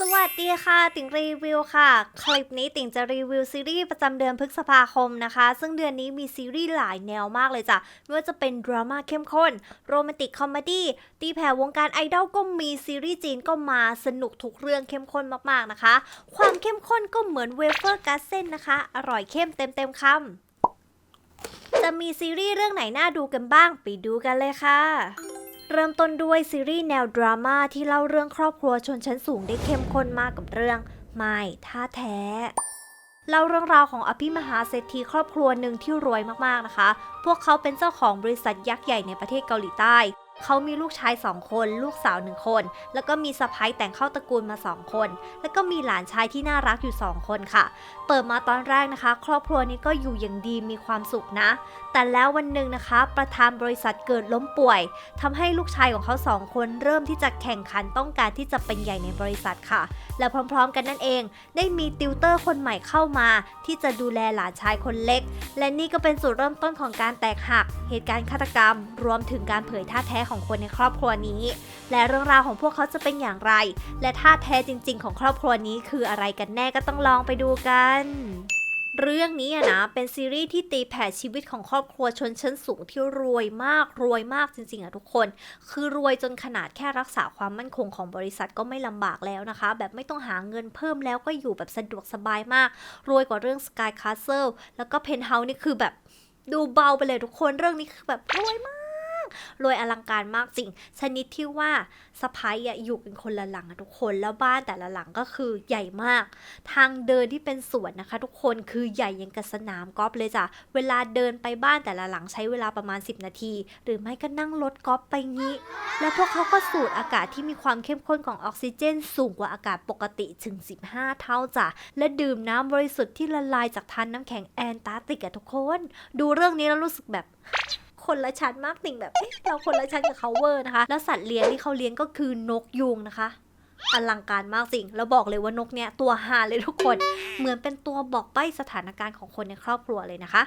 สวัสดีค่ะ ติ่งรีวิวค่ะ คลิปนี้ติ่งจะรีวิวซีรีส์ประจำเดือนพฤษภาคมนะคะ ซึ่งเดือนนี้มีซีรีส์หลายแนวมากเลยจ้ะไม่ว่าจะเป็นดราม่าเข้มข้น โรแมนติกคอมเมดี้ตีแผ่วงการไอดอลก็มีซีรีส์จีนก็มาสนุกทุกเรื่องเข้มข้นมากๆนะคะ ความเข้มข้นก็เหมือนเวเฟอร์กาเส้นนะคะ อร่อยเข้มเต็มเต็มๆคำจะมีซีรีส์เรื่องไหนน่าดูกันบ้างไปดูกันเลยค่ะ เริ่มต้นด้วยซีรีส์แนวดราม่าที่เล่าเรื่องครอบครัวชนชั้นสูงได้เข้มข้นมากกับเรื่องไม่ท่าแท้เล่าเรื่องราวของอภิมหาเศรษฐีครอบครัวหนึ่งที่รวยมากๆนะคะ พวกเขาเป็นเจ้าของบริษัทยักษ์ใหญ่ในประเทศเกาหลีใต้ เขามีลูกชายสองคน ลูกสาวหนึ่งคน แล้วก็มีสะพ้ายแต่งเข้าตระกูลมาสองคน แล้วก็มีหลานชายที่น่ารักอยู่สองคนค่ะ เปิดมาตอนแรกนะคะ ครอบครัวนี้ก็อยู่อย่างดีมีความสุขนะ แต่แล้ววันหนึ่งนะคะ ประธานบริษัทเกิดล้มป่วยทำให้ลูกชายของเขาสองคน เริ่มที่จะแข่งขันต้องการที่จะเป็นใหญ่ในบริษัทค่ะ และพร้อม ๆ กันนั่นเอง ได้มีติวเตอร์คนใหม่เข้ามา ที่จะดูแลหลานชายคนเล็ก และนี่ก็เป็นจุดเริ่มต้นของการแตกหัก เหตุการณ์ฆาตกรรม รวมถึงการเผยท่าแท้ของคนในครอบครัวนี้ และเรื่องราวของพวกเขาจะเป็นอย่างไร และท่าแท้จริง ๆ ของครอบครัวนี้คืออะไรกันแน่ก็ต้องลองไปดูกันเรื่องนี้นะเป็นซีรีส์ที่ตีแผ่ชีวิตของครอบครัวชนชั้นสูงที่รวยมากรวยมากจริงๆอะทุกคน คือรวยจนขนาดแค่รักษาความมั่นคงของบริษัทก็ไม่ลำบากแล้วนะคะ แบบไม่ต้องหาเงินเพิ่มแล้วก็อยู่แบบสะดวกสบายมาก รวยกว่าเรื่อง Sky Castle แล้วก็ Penthouse นี่คือแบบดูเบาไปเลยทุกคนเรื่องนี้คือแบบรวยมาก รวยอลังการมากจริง ชนิดที่ว่าสะพ้ายอะอยู่กันคนละหลังอะทุกคนแล้วบ้านแต่ละหลังก็คือใหญ่มาก ทางเดินที่เป็นสวนนะคะ ทุกคนคือใหญ่ยังกับสนามกอล์ฟเลยจ้ะเวลาเดินไปบ้านแต่ละหลังใช้เวลาประมาณ 10 นาที หรือไม่ก็นั่งรถกอล์ฟไปงี้ แล้วพวกเขาก็สูดอากาศที่มีความเข้มข้นของออกซิเจน สูงกว่าอากาศปกติถึง 15 เท่าจ้ะและดื่มน้ำบริสุทธิ์ที่ละลายจากทานน้ำแข็งแอนตาร์กติกอะทุกคน ดูเรื่องนี้แล้วรู้สึกแบบ คนละชั้นมากติ่งแบบเเราคนละชั้นกับเขาเวอร์นะคะ แล้วสัตว์เลี้ยงที่เขาเลี้ยงก็คือนกยูงนะคะอลังการมากจริง แล้วบอกเลยว่านกเนี่ยตัวหาเลยทุกคน เหมือนเป็นตัวบอกใบ้สถานการณ์ของคนในครอบครัวเลยนะคะ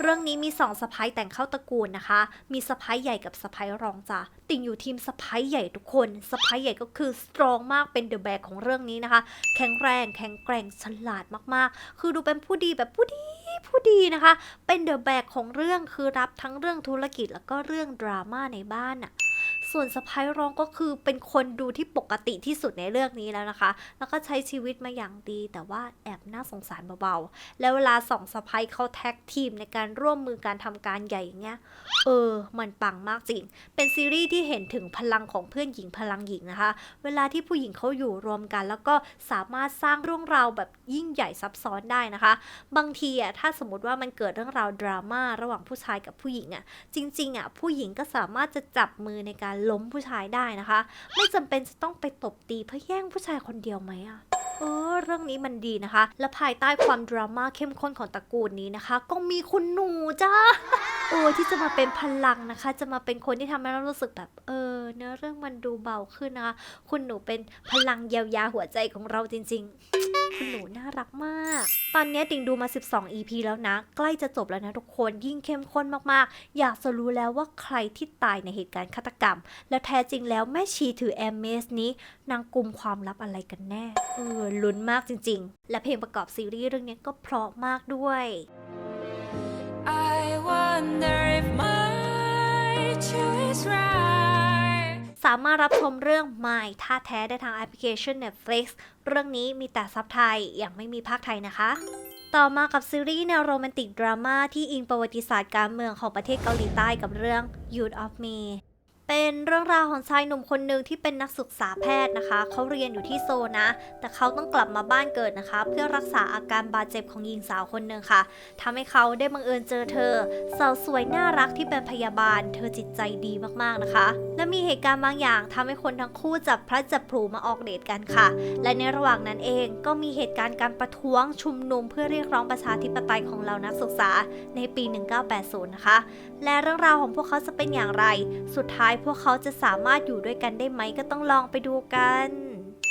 เรื่องนี้มีสองสะพ้ายแต่งเข้าตระกูลนะคะ มีสะพ้ายใหญ่กับสะพ้ายรองจ้ะ ติ่งอยู่ทีมสะพ้ายใหญ่ทุกคน สะพ้ายใหญ่ก็คือสตรองมากเป็นเดอะแบกของเรื่องนี้นะคะ แข็งแรง แข็งแกร่ง ฉลาดมากๆ คือดูเป็นผู้ดีแบบผู้ดี ผู้ดีนะคะ เป็นเดอะแบกของเรื่องคือรับทั้งเรื่องธุรกิจแล้วก็เรื่องดราม่าในบ้านน่ะ ส่วนสะพ้ายรองก็คือเป็นคนดูที่ปกติที่สุดในเรื่องนี้แล้วนะคะ แล้วก็ใช้ชีวิตมาอย่างดี แต่ว่าแอบน่าสงสารเบาๆ แล้วเวลาสองสะพ้ายเขาแท็กทีมในการร่วมมือการทำการใหญ่อย่างเงี้ย เออ มันปังมากจริง เป็นซีรีส์ที่เห็นถึงพลังของเพื่อนหญิงพลังหญิงนะคะ เวลาที่ผู้หญิงเขาอยู่รวมกัน แล้วก็สามารถสร้างเรื่องราวแบบยิ่งใหญ่ซับซ้อนได้นะคะ บางทีอะถ้าสมมติว่ามันเกิดเรื่องราวดราม่าระหว่างผู้ชายกับผู้หญิงอะ จริงๆอะผู้หญิงก็สามารถจะจับมือในการล้มผู้ชายได้นะคะ ไม่จำเป็นจะต้องไปตบตีเพื่อแย่งผู้ชายคนเดียวไหมอะเออเรื่องนี้มันดีนะคะ และภายใต้ความดราม่าเข้มข้นของตระกูลนี้นะคะ ก็มีคุณหนูจ้าเออที่จะมาเป็นพลังนะคะ จะมาเป็นคนที่ทำให้เรารู้สึกแบบเออ เนื้อเรื่องมันดูเบาขึ้นนะคะ คุณหนูเป็นพลังเยียวยาหัวใจของเราจริง ๆ คุณหนูน่ารักมาก ตอนนี้ติงดูมา 12 EP แล้วนะ ใกล้จะจบแล้วนะทุกคนยิ่งเข้มข้นมากๆ อยากจะรู้แล้วว่าใครที่ตายในเหตุการณ์ฆาตกรรม แล้วแท้จริงแล้วแม่ชีถือแอมเมสนี้นางกลุ่มความลับอะไรกันแน่เออลุ้นมากจริง ๆ และเพลงประกอบซีรีส์เรื่องนี้ก็เพราะมากด้วย I wonder if my choice right. สามารถรับชมเรื่อง My ท่าแท้ได้ทางแอปพลิเคชัน Netflix เรื่องนี้มีแต่ซับไทยยังไม่มีภาคไทยนะคะต่อมากับซีรีส์แนวโรแมนติกดราม่าที่อิงประวัติศาสตร์การเมืองของประเทศเกาหลีใต้กับเรื่อง Youth of Me เป็นเรื่องราวของชายหนุ่มคนหนึ่งที่เป็นนักศึกษาแพทย์นะคะ เขาเรียนอยู่ที่โซนะ แต่เขาต้องกลับมาบ้านเกิดนะคะ เพื่อรักษาอาการบาดเจ็บของหญิงสาวคนหนึ่งค่ะทำให้เขาได้บังเอิญเจอเธอ สาวสวยน่ารักที่เป็นพยาบาล เธอจิตใจดีมากๆนะคะ และมีเหตุการณ์บางอย่างทำให้คนทั้งคู่จับพลัดจับผูมาออกเดทกันค่ะ และในระหว่างนั้นเองก็มีเหตุการณ์การประท้วงชุมนุม เพื่อเรียกร้องประชาธิปไตยของเรานักศึกษาในปี 1980 นะคะ และเรื่องราวของพวกเขาจะเป็นอย่างไร สุดท้ายพวกเขาจะสามารถอยู่ด้วยกันได้ไหมก็ต้องลองไปดูกัน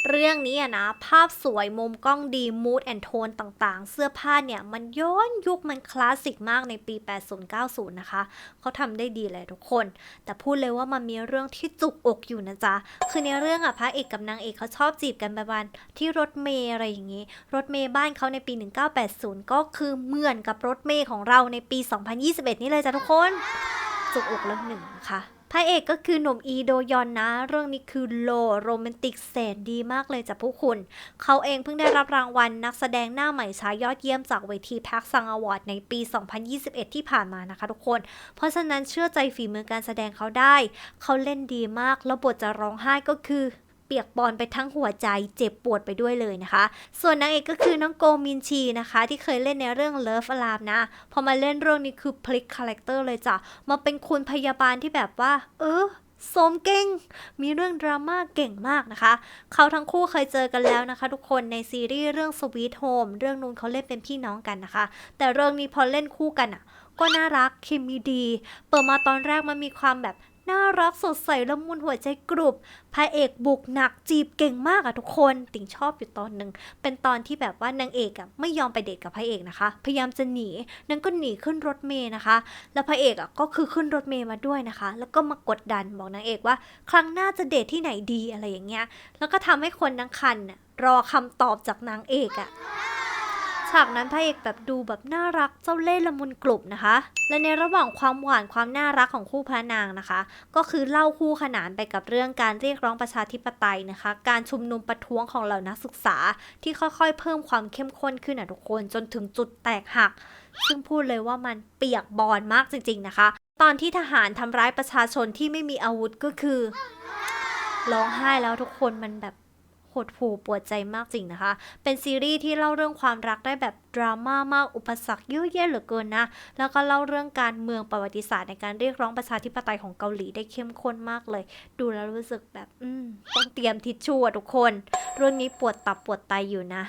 เรื่องนี้อะนะ ภาพสวยมุมกล้องดีมูดแอนโทนต่างๆ เสื้อผ้าเนี่ยมันย้อนยุคมันคลาสสิกมากในปี 80-90 นะคะ เขาทำได้ดีเลยทุกคน แต่พูดเลยว่ามันมีเรื่องที่จุกอกอยู่นะจ๊ะ คือในเรื่องอะพระเอกกับนางเอกเขาชอบจีบกันประมาณที่รถเมย์อะไรอย่างงี้ รถเมย์บ้านเขาในปี 1980 ก็คือเหมือนกับรถเมย์ของเราในปี 2021 นี่เลยจ้ะทุกคนจุกอกเรื่องหนึ่งนะคะ พระเอกก็คือหนุ่มอีโดยอนนะ เรื่องนี้คือโลโรแมนติกแสนดีมากเลยจากผู้คุณ เขาเองเพิ่งได้รับรางวัลนักแสดงหน้าใหม่ชายยอดเยี่ยมจากเวทีแพ็กซังอวอร์ดในปี 2021 ที่ผ่านมานะคะทุกคน เพราะฉะนั้นเชื่อใจฝีมือการแสดงเขาได้ เขาเล่นดีมากแล้วบทจะร้องไห้ก็คือ ปียกบอลไปทั้งหัวใจเจ็บปวดไปด้วยเลยนะคะ ส่วนนางเอกก็คือน้องโกมินชีนะคะ ที่เคยเล่นในเรื่อง Love Alarm นะ พอมาเล่นเรื่องนี้คือพลิกคาแรคเตอร์เลยจ้ะ มาเป็นคุณพยาบาลที่แบบว่า เออสมเก่ง มีเรื่องดราม่าเก่งมากนะคะ เขาทั้งคู่เคยเจอกันแล้วนะคะ ทุกคนในซีรีส์เรื่อง Sweet Home เรื่องนู้นเขาเล่นเป็นพี่น้องกันนะคะ แต่เรื่องนี้พอเล่นคู่กันอะ ก็น่ารักเคมีดี เปิดมาตอนแรกมันมีความแบบ น่ารักสดใสละมุนหัวใจกรุบพระเอกบุกหนักจีบเก่งมากอะทุกคน ติ่งชอบอยู่ตอนหนึ่งเป็นตอนที่แบบว่านางเอกอะไม่ยอมไปเดทกับพระเอกนะคะ พยายามจะหนีนางก็หนีขึ้นรถเมย์นะคะ แล้วพระเอกอะก็คือขึ้นรถเมย์มาด้วยนะคะ แล้วก็มากดดันบอกนางเอกว่า ครั้งหน้าจะเดทที่ไหนดีอะไรอย่างเงี้ย แล้วก็ทำให้คนทั้งคันรอคำตอบจากนางเอกอะ ฉากนั้นพระเอกแบบดูแบบน่ารักเจ้าเล่ห์ละมุนกลุ่มนะคะ และในระหว่างความหวานความน่ารักของคู่พระนางนะคะ ก็คือเล่าคู่ขนานไปกับเรื่องการเรียกร้องประชาธิปไตยนะคะ การชุมนุมประท้วงของเหล่านักศึกษา ที่ค่อยๆ เพิ่มความเข้มข้นขึ้นอะทุกคนจนถึงจุดแตกหัก ซึ่งพูดเลยว่ามันเปียกบอนมากจริง ๆนะคะ ตอนที่ทหารทำร้ายประชาชนที่ไม่มีอาวุธก็คือร้องไห้แล้วทุกคนมันแบบ หดหู่ปวดใจมากจริงนะคะ เป็นซีรีส์ที่เล่าเรื่องความรักได้แบบดราม่ามากอุปสรรคเยอะแยะเหลือเกินนะ แล้วก็เล่าเรื่องการเมืองประวัติศาสตร์ในการเรียกร้องประชาธิปไตยของเกาหลีได้เข้มข้นมากเลย ดูแล้วรู้สึกแบบ อืม ต้องเตรียมทิชชู่อะทุกคน เรื่องนี้ปวดตับปวดไตอยู่นะ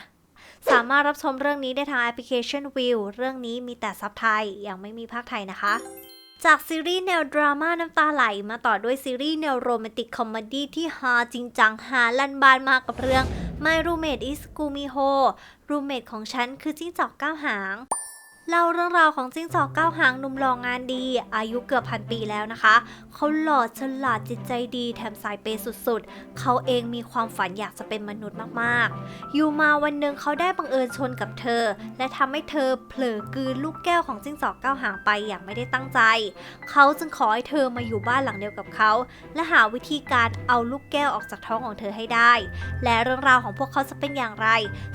สามารถรับชมเรื่องนี้ได้ทางแอปพลิเคชันวิวเรื่องนี้มีแต่ซับไทยยังไม่มีภาคไทยนะคะ จากซีรีส์แนวดราม่าน้ำตาไหล มาต่อด้วยซีรีส์แนวโรแมนติกคอมเมดี้ที่ฮาจริงจังฮาลันบานมากกับเรื่อง My Roommate is Gumiho roommate ของฉันคือจิ้งจอกก้าวหาง เล่าเรื่องราวของจิ้งจอกเก้าหางหนุ่มหล่องานดี อายุเกือบพันปีแล้วนะคะ เขาหล่อฉลาดจิตใจดีแถมสายเปย์สุดๆ เขาเองมีความฝันอยากจะเป็นมนุษย์มากๆ อยู่มาวันหนึ่งเขาได้บังเอิญชนกับเธอ และทำให้เธอเผลอกลืนลูกแก้วของจิ้งจอกเก้าหางไปอย่างไม่ได้ตั้งใจ เขาจึงขอให้เธอมาอยู่บ้านหลังเดียวกับเขา และหาวิธีการเอาลูกแก้วออกจากท้องของเธอให้ได้ และเรื่องราวของพวกเขาจะเป็นอย่างไร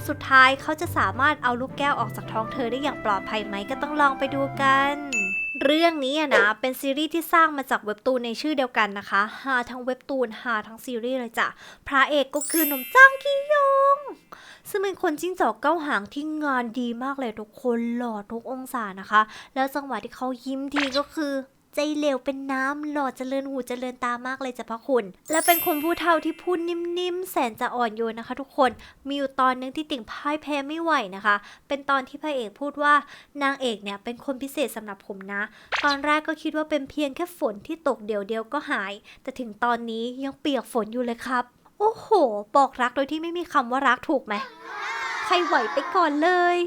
สุดท้ายเขาจะสามารถเอาลูกแก้วออกจากท้องเธอได้อย่างปลอดภัยไหมก็ต้องลองไปดูกัน เรื่องนี้อะนะเป็นซีรีส์ที่สร้างมาจากเว็บตูนในชื่อเดียวกันนะคะหาทั้งเว็บตูนหาทั้งซีรีส์เลยจ้ะพระเอกก็คือหนุ่มจ้างกียง ซึ่งเป็นคนจิ้งจอกเก้าหางที่งานดีมากเลยทุกคนหล่อทุกองศานะคะ แล้วจังหวะที่เขายิ้มทีก็คือ ใจเหลวเป็นน้ำหล่อเจริญหูเจริญตามากเลยจ้ะพระคุณ และเป็นคนผู้เฒ่าที่พูดนิ่มๆ แสนจะอ่อนโยนนะคะ ทุกคน มีอยู่ตอนนึงที่ติ่งพ่ายแพ้ไม่ไหวนะคะ เป็นตอนที่พระเอกพูดว่านางเอกเนี่ยเป็นคนพิเศษสำหรับผมนะ ตอนแรกก็คิดว่าเป็นเพียงแค่ฝนที่ตกเดียวๆก็หาย แต่ถึงตอนนี้ยังเปียกฝนอยู่เลยครับ โอ้โห บอกรักโดยที่ไม่มีคำว่ารักถูกไหม ใครไหวไปก่อนเลย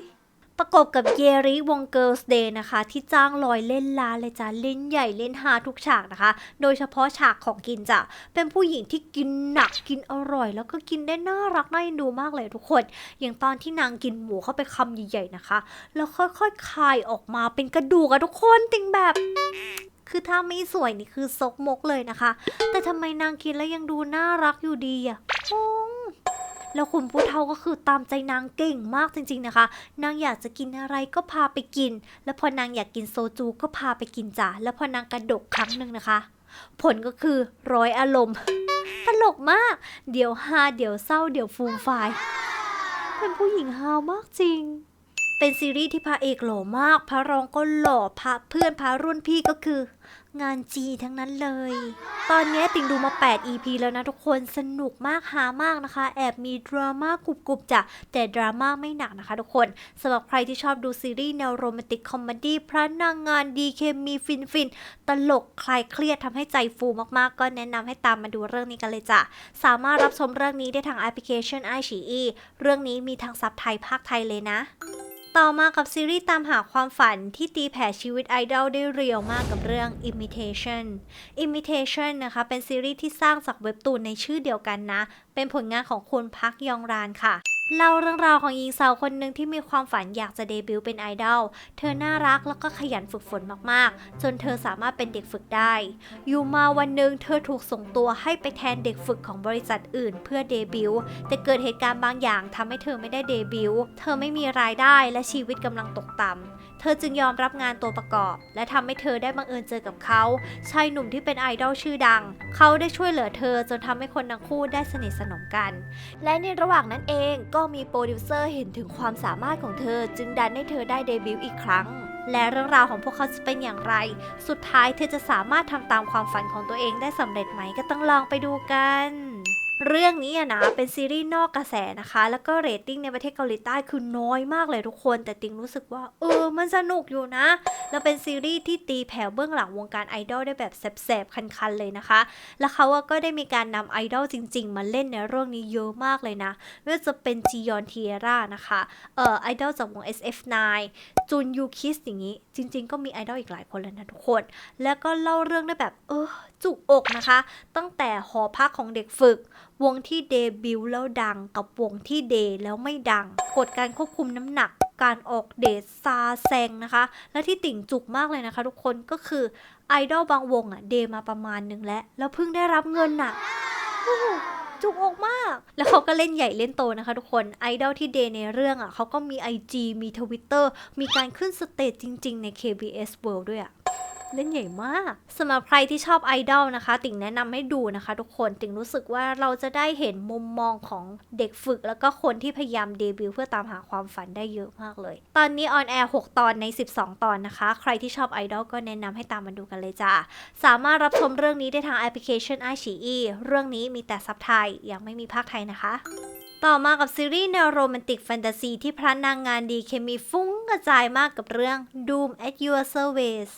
ประกบกับเยริวง Girls Day นะคะ ที่จ้างลอยเล่นลาเลยจ้ะเล่นใหญ่เล่นฮาทุกฉากนะคะ โดยเฉพาะฉากของกินจ้ะเป็นผู้หญิงที่กินหนักกินอร่อย แล้วก็กินได้น่ารักน่าเอ็นดูมากเลยทุกคน อย่างตอนที่นางกินหมูเข้าไปคำใหญ่ๆนะคะ แล้วค่อยๆคายออกมาเป็นกระดูกอะทุกคนติงแบบคือถ้าไม่สวยนี่คือซกมกเลยนะคะ แต่ทำไมนางกินแล้วยังดูน่ารักอยู่ดีอะงง แล้วคุณผู้เฒ่าก็คือตามใจนางเก่งมากจริงๆนะคะ นางอยากจะกินอะไรก็พาไปกิน แล้วพอนางอยากกินโซจูก็พาไปกินจ้ะแล้วพอนางกระดกครั้งหนึ่งนะคะ ผลก็คือร้อยอารมณ์ตลกมาก เดี๋ยวฮาเดี๋ยวเศร้าเดี๋ยวฟูมฟายเป็นผู้หญิงฮามากจริงเป็นซีรีส์ที่พระเอกหล่อมาก พระรองก็หล่อ พระเพื่อนพระรุ่นพี่ก็คือ งานจีทั้งนั้นเลย ตอนนี้ติงดูมา 8 EP แล้วนะทุกคน สนุกมากหามากนะคะ แอบมีดราม่ากรุบๆจ้ะ แต่ดราม่าไม่หนักนะคะทุกคนสำหรับใครที่ชอบดูซีรีส์แนวโรแมนติกคอมเมดี้พระนางงานดีเคมีฟินฟินตลกคลายเครียดทำให้ใจฟูมากๆ ก็แนะนำให้ตามมาดูเรื่องนี้กันเลยจ้ะ สามารถรับชมเรื่องนี้ได้ทางแอปพลิเคชัน i อ e เรื่องนี้มีทั้งซับไทยภาคไทยเลยนะ ต่อมากับซีรีส์ตามหาความฝันที่ตีแผ่ชีวิตไอดอลได้เรียวมากกับเรื่อง Imitation Imitation นะคะเป็นซีรีส์ที่สร้างจากเว็บตูนในชื่อเดียวกันนะ เป็นผลงานของคุณพักยองรานค่ะ เล่าเรื่องราวของหญิงสาวคนหนึ่งที่มีความฝันอยากจะเดบิวต์เป็นไอดอล เธอน่ารักแล้วก็ขยันฝึกฝนมากๆ จนเธอสามารถเป็นเด็กฝึกได้ อยู่มาวันหนึ่งเธอถูกส่งตัวให้ไปแทนเด็กฝึกของบริษัทอื่นเพื่อเดบิวต์ แต่เกิดเหตุการณ์บางอย่างทำให้เธอไม่ได้เดบิวต์ เธอไม่มีรายได้และชีวิตกำลังตกต่ำ เธอจึงยอมรับงานตัวประกอบ และทำให้เธอได้บังเอิญเจอกับเขาชายหนุ่มที่เป็นไอดอลชื่อดัง เขาได้ช่วยเหลือเธอจนทำให้คนทั้งคู่ได้สนิทสนมกัน และในระหว่างนั้นเองก็มีโปรดิวเซอร์เห็นถึงความสามารถของเธอ จึงดันให้เธอได้เดบิวต์อีกครั้งและเรื่องราวของพวกเขาจะเป็นอย่างไร สุดท้ายเธอจะสามารถทำตามความฝันของตัวเองได้สำเร็จไหมก็ต้องลองไปดูกัน เรื่องนี้อะนะเป็นซีรีส์นอกกระแสนะคะ แล้วก็เรตติ้งในประเทศเกาหลีใต้คือน้อยมากเลยทุกคน แต่ติงรู้สึกว่า เออ มันสนุกอยู่นะ แล้วเป็นซีรีส์ที่ตีแผ่เบื้องหลังวงการไอดอลได้แบบแสบๆ คันๆ เลยนะคะ แล้วเขาก็ได้มีการนำไอดอลจริง ๆ มาเล่นในเรื่องนี้เยอะมากเลยนะไม่ว่าจะเป็นจียอนเทียร่านะคะ เอ่อไอดอลจากวง SF9 จุนยูคิสอย่างนี้ จริง ๆ ก็มีไอดอลอีกหลายคนเลยนะทุกคน แล้วก็เล่าเรื่องได้แบบเออจุกอกนะคะ ตั้งแต่หอพักของเด็กฝึก วงที่เดบิวต์แล้วดังกับวงที่เดแล้วไม่ดัง กฎการควบคุมน้ำหนักการออกเดทซาแซงนะคะ และที่ติ่งจุกมากเลยนะคะ ทุกคนก็คือไอดอลบางวงอะเดมาประมาณหนึ่งแล้ว แล้วเพิ่งได้รับเงินน่ะจุกอกมาก แล้วเขาก็เล่นใหญ่เล่นโตนะคะทุกคน ไอดอลที่เดในเรื่องอะเขาก็มี IG มี Twitter มีการขึ้นสเตจจริง ๆ ใน KBS World ด้วยอะ เล่นใหญ่มากสำหรับใครที่ชอบไอดอลนะคะ ติ่งแนะนำให้ดูนะคะ ทุกคนติ่งรู้สึกว่าเราจะได้เห็นมุมมองของเด็กฝึก แล้วก็คนที่พยายามเดบิวต์เพื่อตามหาความฝันได้เยอะมากเลย ตอนนี้ออนแอร์6ตอนใน 12 ตอนนะคะ ใครที่ชอบไอดอลก็แนะนำให้ตามมาดูกันเลยจ้าสามารถรับชมเรื่องนี้ได้ทางแอปพลิเคชัน i อ e เรื่องนี้มีแต่ซับไทยยังไม่มีภาคไทยนะคะต่อมากับซีรีส์แนวโรแมนติกแฟนตาซีที่พระนางงานดีเคมีฟุ้งกระจายมากกับเรื่อง Doom at Your Service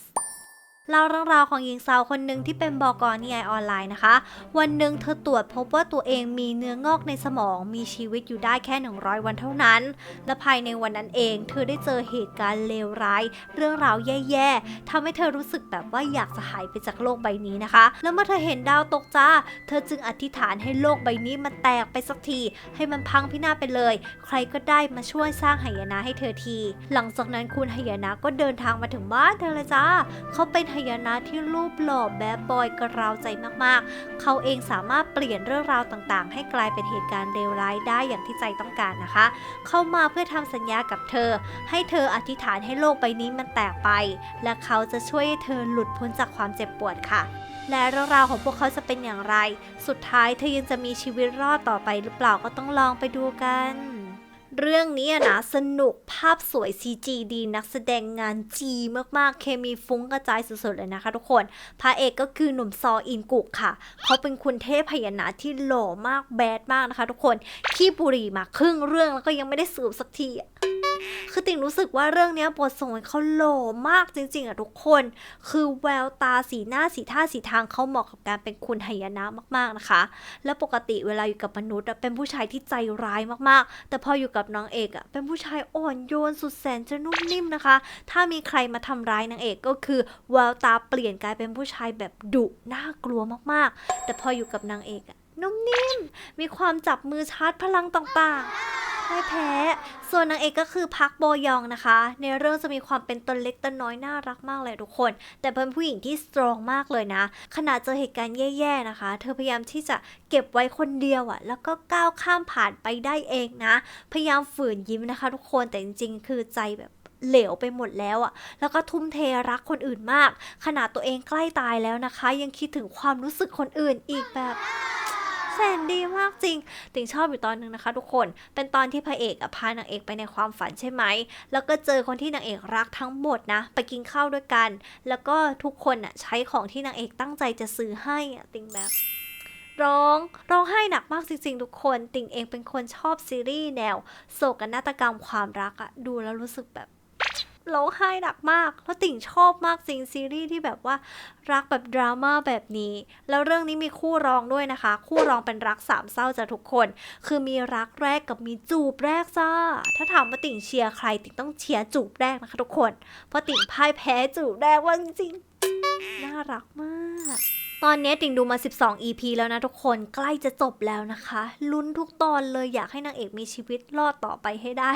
เล่าเรื่องราวของหญิงสาวคนหนึ่งที่เป็นบอกรนิยายออนไลน์นะคะ วันหนึ่งเธอตรวจพบว่าตัวเองมีเนื้องอกในสมองมีชีวิตอยู่ได้แค่ 100 วันเท่านั้น และภายในวันนั้นเอง เธอได้เจอเหตุการณ์เลวร้าย เรื่องราวแย่ๆทำให้เธอรู้สึกแบบว่าอยากจะหายไปจากโลกใบนี้นะคะ แล้วเมื่อเธอเห็นดาวตกจ้า เธอจึงอธิษฐานให้โลกใบนี้มันแตกไปสักที ให้มันพังพินาศไปเลย ใครก็ได้มาช่วยสร้างหายนะให้เธอที หลังจากนั้นคุณหายนะก็เดินทางมาถึงบ้านเธอเลยจ้าเขาเป็นยนะที่รูปหล่อแบดบอยกระราวใจมากๆ เขาเองสามารถเปลี่ยนเรื่องราวต่างๆ ให้กลายเป็นเหตุการณ์เลวร้ายได้อย่างที่ใจต้องการนะคะ เข้ามาเพื่อทำสัญญากับเธอ ให้เธออธิษฐานให้โลกใบนี้มันแตกไป และเขาจะช่วยให้เธอหลุดพ้นจากความเจ็บปวดค่ะ และเรื่องราวของพวกเขาจะเป็นอย่างไร สุดท้ายเธอยังจะมีชีวิตรอดต่อไปหรือเปล่าก็ต้องลองไปดูกัน เรื่องนี้นะสนุกภาพสวย CG ดีนักแสดงงานจีมากๆ เคมีฟุ้งกระจายสุดๆเลยนะคะทุกคนพระเอกก็คือหนุ่มซออินกุกค่ะ เขาเป็นคุณเทพพยานาที่หล่อมากแบดมากนะคะทุกคนขี้บุหรี่มาครึ่งเรื่องแล้วก็ยังไม่ได้สูบสักที คือติ่งรู้สึกว่าเรื่องนี้บทส่งเขาหล่อมากจริง ๆอะทุกคน คือแววตาสีหน้าสีท่าสีทางเขาเหมาะกับการเป็นคุณหายนะมากๆนะคะ และปกติเวลาอยู่กับมนุษย์เป็นผู้ชายที่ใจร้ายมากๆ แต่พออยู่กับนางเอกอะเป็นผู้ชายอ่อนโยนสุดแสนจะนุ่มนิ่มนะคะ ถ้ามีใครมาทำร้ายนางเอกก็คือแววตาเปลี่ยนกลายเป็นผู้ชายแบบดุน่ากลัวมากๆ แต่พออยู่กับนางเอกอะ นุ่มนิ่ม มีความจับมือชาร์จพลังต่างๆไม่แพ้ ส่วนนางเอกก็คือพักโบยองนะคะ ในเรื่องจะมีความเป็นตนเล็กตนน้อยน่ารักมากเลยทุกคน แต่เป็นผู้หญิงที่สตรองมากเลยนะ ขณะเจอเหตุการณ์แย่ๆนะคะ เธอพยายามที่จะเก็บไว้คนเดียวอะ่ะ แล้วก็ก้าวข้ามผ่านไปได้เองนะ พยายามฝืนยิ้มนะคะ ทุกคน แต่จริงๆ คือใจแบบเหลวไปหมดแล้วอะ่ะ แล้วก็ทุ่มเทรักคนอื่นมาก ขนาดตัวเองใกล้ตายแล้วนะคะ ยังคิดถึงความรู้สึกคนอื่นอีกแบบ แสนดีมากจริง ติงชอบอยู่ตอนหนึ่งนะคะ ทุกคน เป็นตอนที่พระเอกอะพานางเอกไปในความฝันใช่ไหม แล้วก็เจอคนที่นางเอกรักทั้งหมดนะ ไปกินข้าวด้วยกัน แล้วก็ทุกคนอะใช้ของที่นางเอกตั้งใจจะซื้อให้อะติงแบบร้องร้องไห้หนักมากจริงๆทุกคน ติงเองเป็นคนชอบซีรีส์แนว โศกนาฏกรรมความรักอะดูแล้วรู้สึกแบบ ร้องไห้หนักมาก แล้วติ่งชอบมากจริงซีรีส์ที่แบบว่ารักแบบดราม่าแบบนี้ แล้วเรื่องนี้มีคู่รองด้วยนะคะ คู่รองเป็นรักสามเศร้าจ้ะทุกคน คือมีรักแรกกับมีจูบแรกจ้า ถ้าถามว่าติ่งเชียร์ใคร ติ่งต้องเชียร์จูบแรกนะคะทุกคน เพราะติ่งพ่ายแพ้จูบแรกว่าจริงน่ารักมากตอนนี้ติ่งดูมา 12 EP แล้วนะทุกคน ใกล้จะจบแล้วนะคะ ลุ้นทุกตอนเลยอยากให้นางเอกมีชีวิตรอดต่อไปให้ได้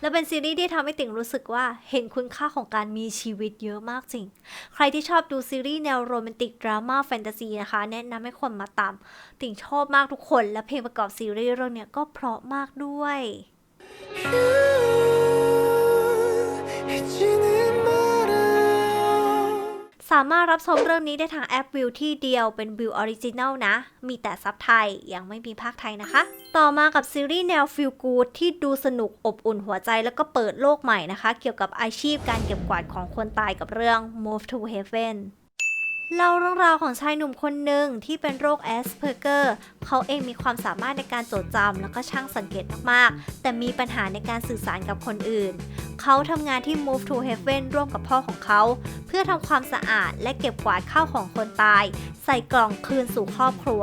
แล้วเป็นซีรีส์ที่ทำให้ติ่งรู้สึกว่าเห็นคุณค่าของการมีชีวิตเยอะมากจริง ใครที่ชอบดูซีรีส์แนวโรแมนติกดราม่าแฟนตาซีนะคะ แนะนำให้คนมาตาม ติ่งชอบมากทุกคน และเพลงประกอบซีรีส์เรื่องนี้ก็เพราะมากด้วย สามารถรับชมเรื่องนี้ได้ทางแอปวิวที่เดียวเป็นวิวออริจินัลนะ มีแต่ซับไทย ยังไม่มีภาคไทยนะคะ ต่อมากับซีรีส์แนวฟิลกูดที่ดูสนุกอบอุ่นหัวใจแล้วก็เปิดโลกใหม่นะคะ เกี่ยวกับอาชีพการเก็บกวาดของคนตายกับเรื่อง Move to Heaven เล่าเรื่องราวของชายหนุ่มคนหนึ่งที่เป็นโรคแอสเพอร์เกอร์ เขาเองมีความสามารถในการจดจำแล้วก็ช่างสังเกตมากๆ แต่มีปัญหาในการสื่อสารกับคนอื่น เขาทำงานที่ Move to Heaven ร่วมกับพ่อของเขา เพื่อทำความสะอาดและเก็บกวาดข้าวของคนตาย ใส่กล่องคืนสู่ครอบครัว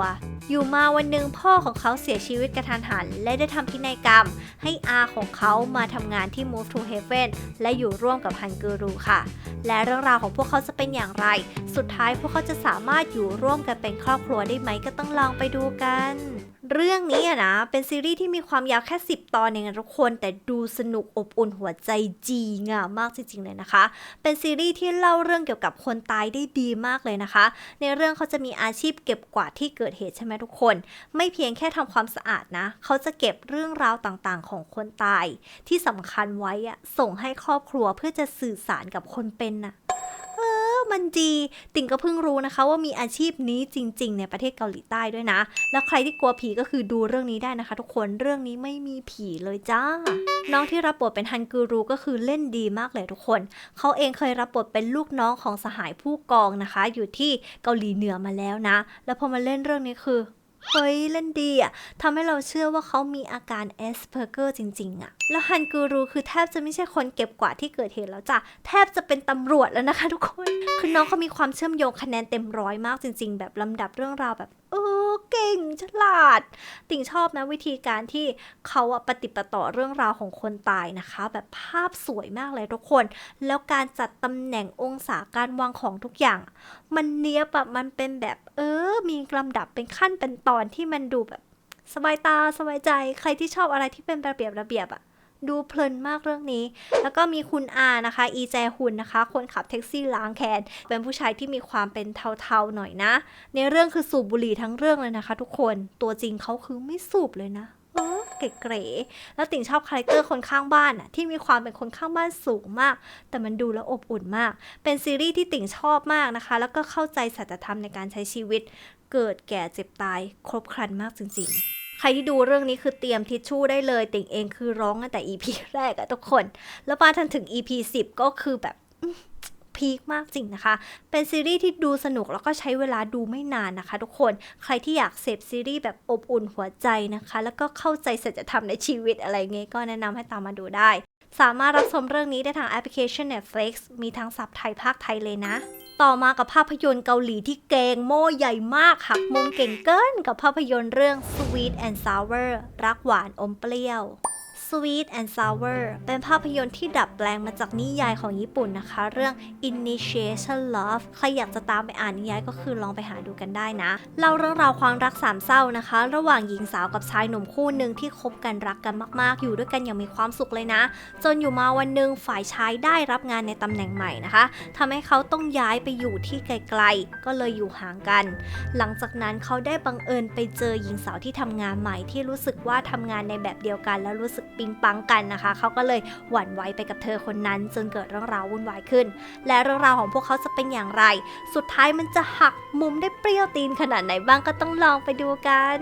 อยู่มาวันหนึ่งพ่อของเขาเสียชีวิตกระทันหัน และได้ทำพินัยกรรม ให้อาของเขามาทำงานที่ Move to Heaven และอยู่ร่วมกับฮันกูรูค่ะ และเรื่องราวของพวกเขาจะเป็นอย่างไร สุดท้ายพวกเขาจะสามารถอยู่ร่วมกันเป็นครอบครัวได้ไหมก็ต้องลองไปดูกัน เรื่องนี้อะนะ เป็นซีรีส์ที่มีความยาวแค่ 10 ตอนเองนะทุกคน แต่ดูสนุกอบอุ่นหัวใจจีงามมากจริงๆเลยนะคะ เป็นซีรีส์ที่เล่าเรื่องเกี่ยวกับคนตายได้ดีมากเลยนะคะ ในเรื่องเขาจะมีอาชีพเก็บกวาดที่เกิดเหตุใช่ไหมทุกคน ไม่เพียงแค่ทำความสะอาดนะ เขาจะเก็บเรื่องราวต่างๆ ของคนตาย ที่สำคัญไว้อะส่งให้ครอบครัวเพื่อจะสื่อสารกับคนเป็นน่ะ อมันจี ติ่งก็เพิ่งรู้นะคะ ว่ามีอาชีพนี้จริง ๆ ในประเทศเกาหลีใต้ด้วยนะ แล้วใครที่กลัวผีก็คือดูเรื่องนี้ได้นะคะ ทุกคนเรื่องนี้ไม่มีผีเลยจ้า น้องที่รับบทเป็นฮันกูรูก็คือเล่นดีมากเลยทุกคน เขาเองเคยรับบทเป็นลูกน้องของสหายผู้กองนะคะ อยู่ที่เกาหลีเหนือมาแล้วนะ แล้วพอมาเล่นเรื่องนี้คือ เฮ้ยเล่นดีอะทำให้เราเชื่อว่าเขามีอาการเอสเพอร์เกอร์จริง ๆ อะ แล้วฮันกูรูคือแทบจะไม่ใช่คนเก็บกวาดที่เกิดเหตุแล้วจ้ะ แทบจะเป็นตำรวจแล้วนะคะทุกคน คือน้องเขามีความเชื่อมโยงคะแนนเต็มร้อยมากจริง ๆ แบบลำดับเรื่องราวแบบ เออ เก่งฉลาด ติ่งชอบนะวิธีการที่เขาอะปฏิปต่อเรื่องราวของคนตายนะคะ แบบภาพสวยมากเลยทุกคน แล้วการจัดตำแหน่งองศาการวางของทุกอย่าง มันเนี้ยบบมันเป็นแบบเออ มีลำดับเป็นขั้นเป็นตอนที่มันดูแบบสบายตาสบายใจ ใครที่ชอบอะไรที่เป็นระเบียบระเบียบอะ ดูเพลินมากเรื่องนี้ แล้วก็มีคุณอานะคะ อีแจฮุนนะคะ คนขับแท็กซี่ล้างแคนเป็นผู้ชายที่มีความเป็นเทาๆหน่อยนะ ในเรื่องคือสูบบุหรี่ทั้งเรื่องเลยนะคะ ทุกคน ตัวจริงเขาคือไม่สูบเลยนะเออเก๋ๆแล้วติ่งชอบคาแรคเตอร์คนข้างบ้านอะที่มีความเป็นคนข้างบ้านสูงมาก แต่มันดูแล้วอบอุ่นมาก เป็นซีรีส์ที่ติ่งชอบมากนะคะ แล้วก็เข้าใจสัจธรรมในการใช้ชีวิต เกิดแก่เจ็บตาย ครบครันมากจริงๆ ใครที่ดูเรื่องนี้คือเตรียมทิชชู่ได้เลย ติ่งเองคือร้องตั้งแต่ EP แรกอะทุกคน แล้วมาทันถึง EP 10 ก็คือแบบพีคมากจริงนะคะ เป็นซีรีส์ที่ดูสนุกแล้วก็ใช้เวลาดูไม่นานนะคะ ทุกคน ใครที่อยากเสพซีรีส์แบบอบอุ่นหัวใจนะคะ แล้วก็เข้าใจสัจธรรมในชีวิตอะไรเงี้ยก็แนะนำให้ตามมาดูได้ สามารถรับชมเรื่องนี้ได้ทางแอปพลิเคชัน Netflix มีทั้งซับไทยภาคไทยเลยนะ ต่อมากับภาพยนตร์เกาหลีที่เกงโม่ใหญ่มากหักมุมเก่งเกินกับภาพยนตร์เรื่อง Sweet and Sour รักหวานอมเปรี้ยว Sweet and Sour เป็นภาพยนตร์ที่ดัดแปลงมาจากนิยายของญี่ปุ่นนะคะ เรื่อง Initiation Love ใครอยากจะตามไปอ่านนิยายก็คือลองไปหาดูกันได้นะเล่าเรื่องราวความรักสามเศร้านะคะ ระหว่างหญิงสาวกับชายหนุ่มคู่หนึ่งที่คบกันรักกันมากๆ อยู่ด้วยกันอย่างมีความสุขเลยนะ จนอยู่มาวันหนึ่งฝ่ายชายได้รับงานในตำแหน่งใหม่นะคะทำให้เขาต้องย้ายไปอยู่ที่ไกลๆ ก็เลยอยู่ห่างกัน หลังจากนั้นเขาได้บังเอิญไปเจอหญิงสาวที่ทำงานใหม่ที่รู้สึกว่าทำงานในแบบเดียวกันแล้วรู้สึกปิงปังกันนะคะ เขาก็เลยหวั่นไหวไปกับเธอคนนั้นจนเกิดเรื่องราววุ่นวายขึ้น และเรื่องราวของพวกเขาจะเป็นอย่างไร สุดท้ายมันจะหักมุมได้เปรี้ยวตีนขนาดไหนบ้างก็ต้องลองไปดูกัน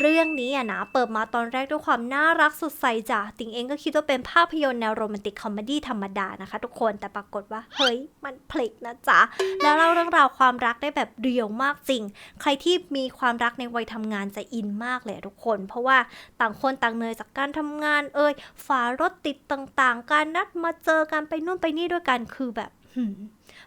เรื่องนี้อะนะเปิดมาตอนแรกด้วยความน่ารักสดใสจ้ะติงเองก็คิดว่าเป็นภาพยนตร์แนวโรแมนติกคอมเมดี้ธรรมดานะคะ ทุกคนแต่ปรากฏว่า เฮ้ย มันพลิกนะจ๊ะ แล้วเล่าเรื่องราวความรักได้แบบเรียวมากจริง ใครที่มีความรักในวัยทำงานจะอินมากเลยทุกคน เพราะว่าต่างคนต่างเหนื่อยจากการทำงานเอ่ยฝารถติดต่างๆ การนัดมาเจอกันไปนู่นไปนี่ด้วยกันคือแบบ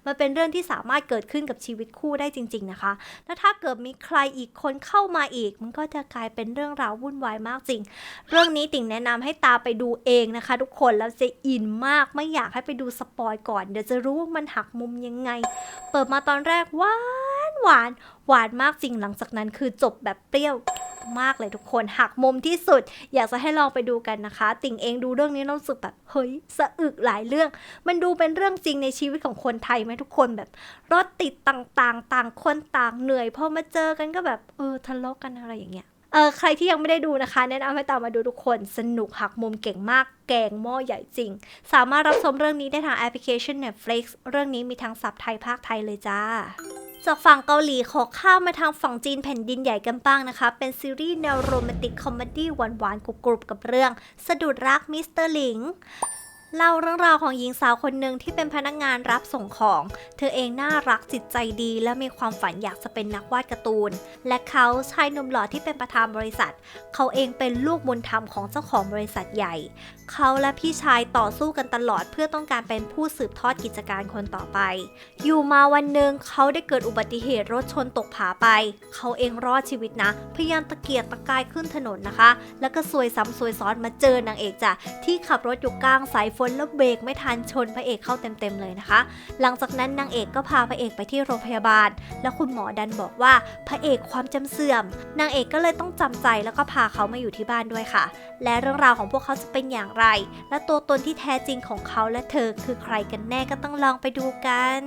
มันเป็นเรื่องที่สามารถเกิดขึ้นกับชีวิตคู่ได้จริง ๆนะคะ แล้วถ้าเกิดมีใครอีกคนเข้ามาอีก มันก็จะกลายเป็นเรื่องราววุ่นวายมากจริง เรื่องนี้ติ่งแนะนำให้ตาไปดูเองนะคะ ทุกคนแล้วจะอินมากไม่อยากให้ไปดูสปอยก่อน เดี๋ยวจะรู้ว่ามันหักมุมยังไง เปิดมาตอนแรกว้า นหวาน หวานมากจริงหลังจากนั้นคือจบแบบเปรี้ยวมากเลยทุกคนหักมุมที่สุด อยากจะให้ลองไปดูกันนะคะ ติ่งเองดูเรื่องนี้รู้สึกแบบเฮ้ยสะอึกหลายเรื่อง มันดูเป็นเรื่องจริงในชีวิตของคนไทยไหมทุกคนแบบ รถติดต่างๆ ต่างคนต่างเหนื่อยพอมาเจอกันก็แบบเออทะเลาะกันอะไรอย่างเงี้ยเออใครที่ยังไม่ได้ดูนะคะ แนะนำให้ตามมาดูทุกคนสนุกหักมุมเก่งมาก แกงหม้อใหญ่จริง สามารถรับชมเรื่องนี้ได้ทางแอปพลิเคชัน Netflix เรื่องนี้มีทั้งซับไทยภาคไทยเลยจ้า จากฝั่งเกาหลีขอข้ามมาทางฝั่งจีนแผ่นดินใหญ่กันบ้างนะคะ เป็นซีรีส์แนวโรแมนติกคอมเมดี้หวานๆกรุบๆกับเรื่อง สะดุดรักมิสเตอร์หลิง เล่าเรื่องราวของหญิงสาวคนหนึ่งที่เป็นพนักงานรับส่งของ เธอเองน่ารักจิตใจดีและมีความฝันอยากจะเป็นนักวาดการ์ตูน และเขาชายหนุ่มหล่อที่เป็นประธานบริษัท เขาเองเป็นลูกบุญธรรมของเจ้าของบริษัทใหญ่ เขาและพี่ชายต่อสู้กันตลอดเพื่อต้องการเป็นผู้สืบทอดกิจการคนต่อไป อยู่มาวันหนึ่งเขาได้เกิดอุบัติเหตุรถชนตกผาไป เขาเองรอดชีวิตนะ พยายามตะเกียกตะกายขึ้นถนนนะคะ แล้วก็ซวยซ้ำซวยซ้อนมาเจอนางเอกจ้ะที่ขับรถอยู่กลางสายฝนแล้วเบรกไม่ทันชนพระเอกเข้าเต็มๆเลยนะคะ หลังจากนั้นนางเอกก็พาพระเอกไปที่โรงพยาบาล แล้วคุณหมอดันบอกว่าพระเอกความจำเสื่อม นางเอกก็เลยต้องจำใจแล้วก็พาเขามาอยู่ที่บ้านด้วยค่ะ และเรื่องราวของพวกเขาจะเป็นอย่างไร และตัวตนที่แท้จริงของเขาและเธอคือใครกันแน่ก็ต้องลองไปดูกัน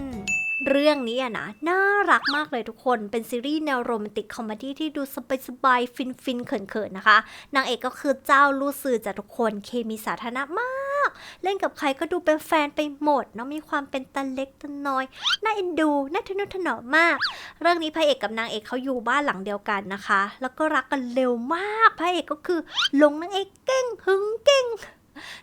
เรื่องนี้อะนะน่ารักมากเลยทุกคนเป็นซีรีส์แนวโรแมนติกคอมเมดี้ที่ดูสบายๆฟินๆเขินๆนะคะ นางเอกก็คือเจ้าลู่ซือจากทุกคนเคมีสาธารณะมาก เล่นกับใครก็ดูเป็นแฟนไปหมดเนาะมีความเป็นตาเล็กตาน้อย น่าเอ็นดู น่าทะนุถนอมมาก เรื่องนี้พระเอกกับนางเอกเขาอยู่บ้านหลังเดียวกันนะคะ แล้วก็รักกันเร็วมากพระเอกก็คือหลงนางเอกเก่งหึงเก่ง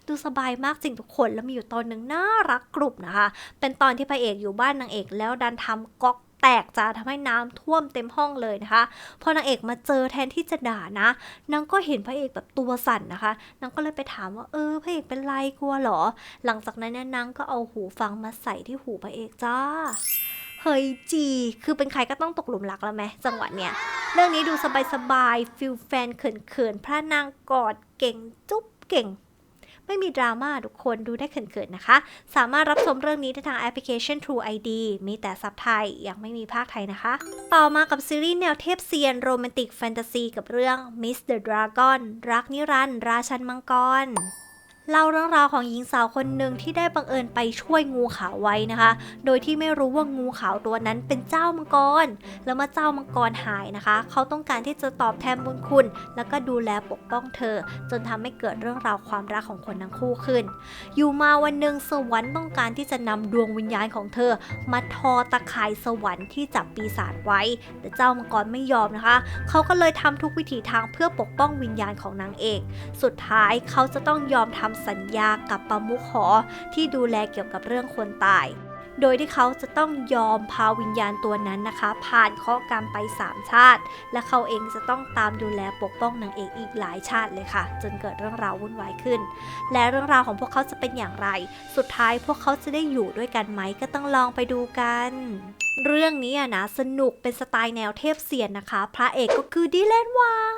ดูสบายมากจริงทุกคนแล้วมีอยู่ตอนหนึ่งน่ารักกรุบนะคะ เป็นตอนที่พระเอกอยู่บ้านนางเอกแล้วดันทำก๊อกแตกจ้าทำให้น้ำท่วมเต็มห้องเลยนะคะ พอนางเอกมาเจอแทนที่จะด่านะนางก็เห็นพระเอกแบบตัวสั่นนะคะนางก็เลยไปถามว่าเออพระเอกเป็นไรกลัวเหรอ หลังจากนั้นเนี่ยนางก็เอาหูฟังมาใส่ที่หูพระเอกจ้าเฮ้ยจี คือเป็นใครก็ต้องตกหลุมรักแล้วไหมจังหวะเนี้ย เรื่องนี้ดูสบายๆฟิลแฟนเขินๆพระนางกอดเก่งจุ๊บเก่ง ไม่มีดราม่าทุกคนดูได้เขินๆนะคะ สามารถรับชมเรื่องนี้ได้ทางแอปพลิเคชัน True ID มีแต่ซับไทย ยังไม่มีภาคไทยนะคะ ต่อมากับซีรีส์แนวเทพเซียนโรแมนติกแฟนตาซีกับเรื่อง Miss the Dragon รักนิรันดร์ราชันมังกร เล่าเรื่องราวของหญิงสาวคนหนึ่งที่ได้บังเอิญไปช่วยงูขาวไว้นะคะ โดยที่ไม่รู้ว่างูขาวตัวนั้นเป็นเจ้ามังกร แล้วเมื่อเจ้ามังกรหายนะคะ เขาต้องการที่จะตอบแทนบุญคุณ แล้วก็ดูแลปกป้องเธอ จนทำให้เกิดเรื่องราวความรักของคนทั้งคู่ขึ้น อยู่มาวันหนึ่งสวรรค์ต้องการที่จะนำดวงวิญญาณของเธอ มาทอตะข่ายสวรรค์ที่จับปีศาจไว้ แต่เจ้ามังกรไม่ยอมนะคะ เขาก็เลยทำทุกวิถีทางเพื่อปกป้องวิญญาณของนางเอก สุดท้ายเขาจะต้องยอมทำสัญญากับปามุขหอที่ดูแลเกี่ยวกับเรื่องคนตาย โดยที่เขาจะต้องยอมพาวิญญาณตัวนั้นนะคะ ผ่านข้อกรรมไป 3 ชาติ และเขาเองจะต้องตามดูแลปกป้องนางเอกอีกหลายชาติเลยค่ะ จนเกิดเรื่องราววุ่นวายขึ้น และเรื่องราวของพวกเขาจะเป็นอย่างไร สุดท้ายพวกเขาจะได้อยู่ด้วยกันไหมก็ต้องลองไปดูกันเรื่องนี้อะนะสนุกเป็นสไตล์แนวเทพเสียนนะคะ พระเอกก็คือดีแลนหวัง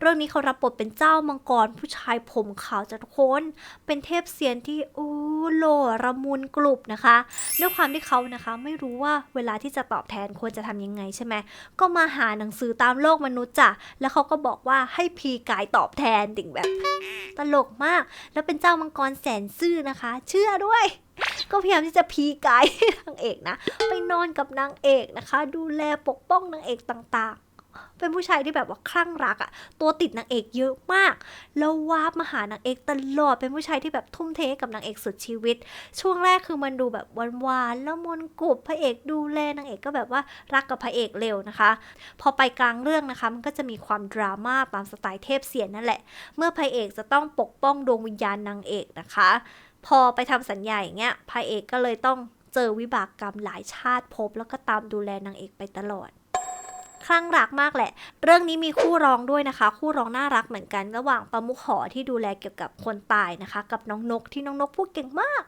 เรื่องนี้เขารับบทเป็นเจ้ามังกรผู้ชายผมขาวจากทุกคนเป็นเทพเซียนที่โอ้โลระมุนกลุบนะคะ ด้วยความที่เขานะคะ ไม่รู้ว่าเวลาที่จะตอบแทนควรจะทำยังไงใช่ไหมก็มาหาหนังสือตามโลกมนุษย์จ้ะแล้วเขาก็บอกว่าให้พีกายตอบแทนดิ่งแบบ ตลกมาก แล้วเป็นเจ้ามังกรแสนซื่อนะคะ เชื่อด้วยก็พยายามที่จะพีกายนางเอกนะ ไปนอนกับนางเอกนะคะ ดูแลปกป้องนางเอกต่าง เป็นผู้ชายที่แบบว่าคลั่งรักอะตัวติดนางเอกเยอะมาก แล้ววาบมาหานางเอกตลอด เป็นผู้ชายที่แบบทุ่มเทกับนางเอกสุดชีวิต ช่วงแรกคือมันดูแบบหวานๆแล้วมนต์กบพระเอกดูแลนางเอกก็แบบว่ารักกับพระเอกเร็วนะคะ พอไปกลางเรื่องนะคะ มันก็จะมีความดราม่าตามสไตล์เทพเสียนนั่นแหละ เมื่อพระเอกจะต้องปกป้องดวงวิญญาณนางเอกนะคะ พอไปทำสัญญาอย่างเงี้ยพระเอกก็เลยต้องเจอวิบากกรรมหลายชาติภพแล้วก็ตามดูแลนางเอกไปตลอด คลั่งรักมากแหละ เรื่องนี้มีคู่ร้องด้วยนะคะ คู่ร้องน่ารักเหมือนกัน ระหว่างประมุขหอที่ดูแลเกี่ยวกับคนตายนะคะ กับน้องนกที่น้องนกพูดเก่งมาก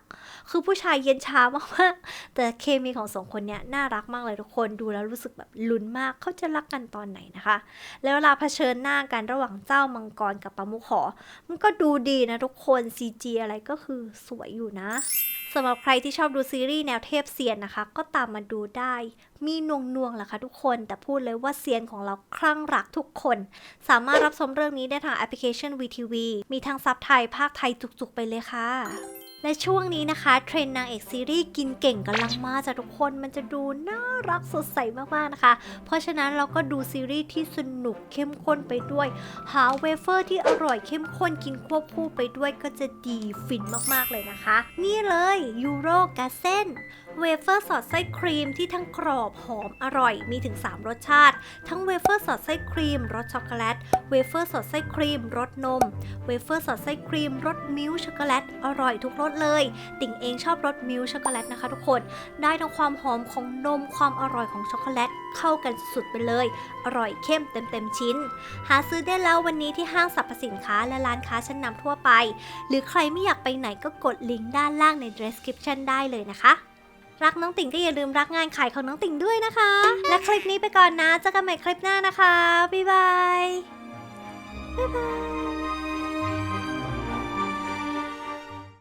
คือผู้ชายเย็นชามากๆแต่เคมีของสองคนเนี้ยน่ารักมากเลยทุกคนดูแล้วรู้สึกแบบลุ้นมากเขาจะรักกันตอนไหนนะคะ แล้วเวลาเผชิญหน้ากันระหว่างเจ้ามังกรกับประมุขหอมันก็ดูดีนะทุกคน CG อะไรก็คือสวยอยู่นะสำหรับใครที่ชอบดูซีรีส์แนวเทพเซียนนะคะ ก็ตามมาดูได้ มีนวงนวงแหละค่ะทุกคน แต่พูดเลยว่าเซียนของเราคลั่งรักทุกคน สามารถรับชมเรื่องนี้ได้ทางแอปพลิเคชัน VTV มีทั้งซับไทยภาคไทยจุกๆไปเลยค่ะ และช่วงนี้นะคะ เทรนนางเอกซีรีส์กินเก่งกำลังมาจากทุกคนมันจะดูน่ารักสดใสมากๆนะคะ เพราะฉะนั้นเราก็ดูซีรีส์ที่สนุกเข้มข้นไปด้วย หาเวเฟอร์ที่อร่อยเข้มข้นกินควบคู่ไปด้วยก็จะดีฟินมากๆเลยนะคะ นี่เลยยูโรกาเซน เวเฟอร์สอดไส้ครีมที่ทั้งกรอบหอมอร่อยมีถึง 3 รสชาติ ทั้งเวเฟอร์สอดไส้ครีมรสช็อกโกแลตเวเฟอร์สอดไส้ครีมรสนม เวเฟอร์สอดไส้ครีมรสมิลค์ช็อกโกแลตอร่อยทุกรสเลย ติ่งเองชอบรสมิลค์ช็อกโกแลตนะคะทุกคนได้ทั้งความหอมของนมความอร่อยของช็อกโกแลตเข้ากันสุดๆไปเลย อร่อยเข้มเต็มๆชิ้น หาซื้อได้แล้ววันนี้ที่ห้างสรรพสินค้าและร้านค้าชั้นนำทั่วไป หรือใครไม่อยากไปไหนก็กดลิงก์ด้านล่างใน description ได้เลยนะคะ รักน้องติ่งก็อย่าลืมรักงานขายของน้องติ่งด้วยนะคะ และคลิปนี้ไปก่อนนะเจอกันใหม่คลิปหน้านะคะ บ๊ายบาย บ๊ายบาย